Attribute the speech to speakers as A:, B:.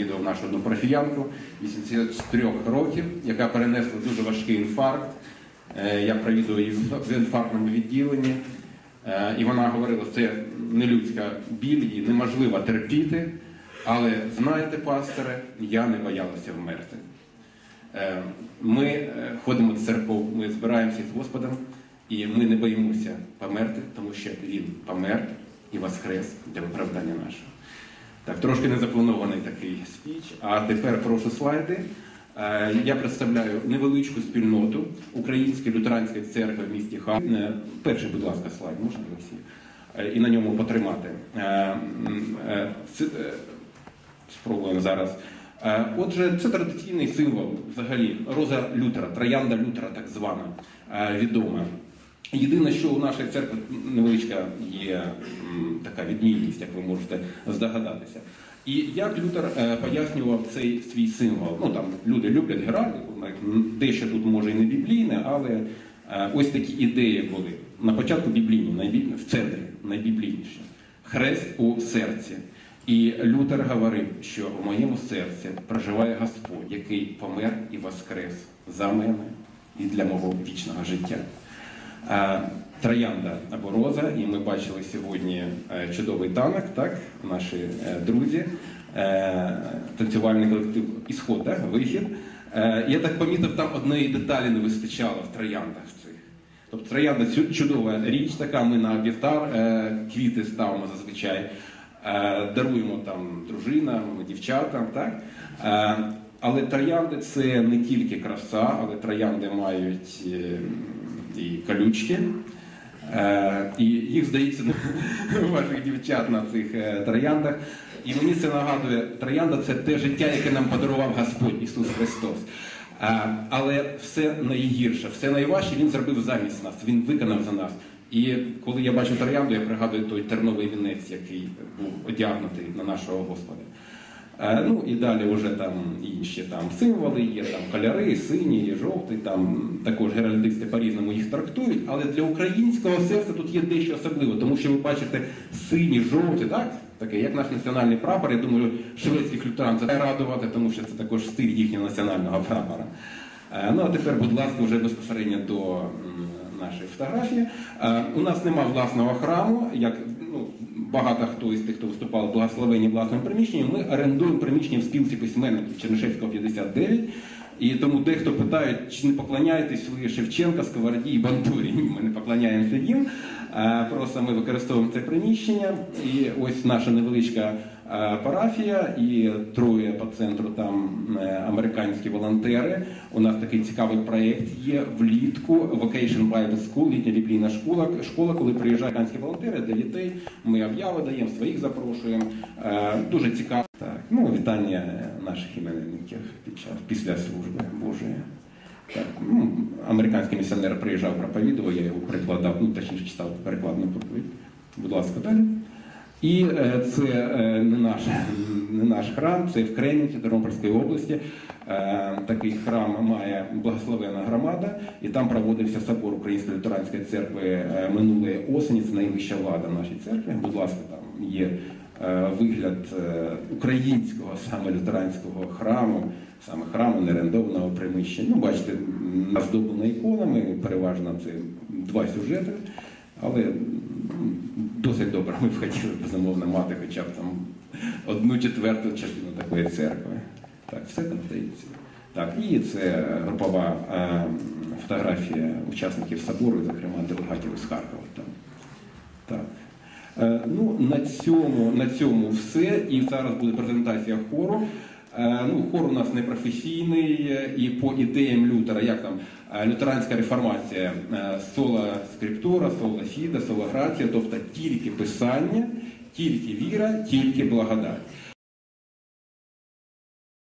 A: Відео нашу одну профіянку 83 років, яка перенесла дуже важкий інфаркт. Е, Я провідував її в інфарктному відділенні. Е, І вона говорила, що це нелюдська біль, її неможливо терпіти. Але знаєте, пасторе, я не боялася вмерти. Е, Ми ходимо до церков, ми збираємося з Господом, і ми не боїмося померти, тому що Він помер і воскрес для виправдання нашого. Так, трошки незапланований такий спіч. А тепер прошу слайди. Е, Я представляю невеличку спільноту Української лютеранської церкви в місті Хар. Е, Перший, будь ласка, слайд, можна Олексій? Е, І на ньому потримати. Спробуємо зараз. Отже, це традиційний символ взагалі роза Лютера, троянда Лютера, так звана, відома. Єдине, що у нашої церкви невеличка є така відмінність, як ви можете здогадатися. І як Лютер е, пояснював цей свій символ? Ну там люди люблять геральдику, дещо тут може і не біблійне, але е, ось такі ідеї були. На початку біблійні, в центрі найбіблійніші. Хрест у серці. І Лютер говорив, що в моєму серці проживає Господь, який помер і воскрес за мене і для мого вічного життя. Е, Троянда або роза, і ми бачили сьогодні е, чудовий танок, так, наші е, друзі, танцювальний колектив Ісход, так, вихід. Я так помітив, там однієї деталі не вистачало в трояндах цих. Тобто троянда чудова річ, така ми на вівтар квіти ставимо зазвичай, даруємо там дружинам, дівчатам, так? Але троянди це не тільки краса, але троянди мають і колючки. Е, і їх здається ваших дівчат на цих е, трояндах. І мені це нагадує, троянда це те життя, яке нам подарував Господь Ісус Христос. Е, але все найгірше, все найважче Він зробив замість нас, Він виконав за нас. І коли я бачу троянду, я пригадую той терновий вінець, який був одягнутий на нашого Господа. Е, Ну і далі вже там інші там символи є, там кольори, синій, жовтий, там також геральдисти по-різному їх трактують. Але для українського серця тут є дещо особливе, тому що ви бачите сині, жовті, так? Таке, як наш національний прапор. Я думаю, шведських лютеран це радувати, тому що це також стиль їхнього національного прапора. Е, Ну а тепер, будь ласка, вже безпосередньо до нашої фотографії. Е, У нас нема власного храму, як ну, багато хто із тих, хто виступав в благословенні власним приміщенням, ми орендуємо приміщення в спілці письменників Чернишевського 59. І тому дехто питають, чи не поклоняєтесь ви Шевченка, Сковороді і Бандурі. Ми не поклоняємося їм. Е, Просто ми використовуємо це приміщення. І ось наша невеличка парафія, і троє по центру там е, американські волонтери. У нас такий цікавий проєкт є влітку Vocation Bible School, літня біблійна школа, школа, коли приїжджають американські волонтери для дітей. Ми об'яви даємо, своїх запрошуємо. Е, Дуже цікаво. Так, ну вітання наших іменинників під час після служби Божої. Так, ну, американський місіонер приїжджав, проповідував, я його перекладав, ну точніше читав перекладну проповідь. Будь ласка, далі. І е, це е, не, наш, не наш храм, це в Кремінці, Тернопільської області. Е, такий храм має благословена громада, і там проводився собор Української лютеранської церкви минулої осені. Це найвища влада нашої церкви. Будь ласка, там є вигляд українського саме лютеранського храму, саме храму нерендованого приміщення. Ну, бачите, м, іконами, переважно це два сюжети, але досить добре. Ми б хотіли безумовно мати хоча б там одну четверту частину такої церкви. Так, все там здається. Так, і це групова е, фотографія учасників собору, зокрема делегатів із Харкова. Там. Так. Е, Ну, на цьому, на цьому все. І зараз буде презентація хору. Е, Ну, хор у нас непрофесійний е, і по ідеям Лютера, як там е, лютеранська реформація, соло скриптура, сола фіда, сола грація, тобто тільки писання, тільки віра, тільки благодать.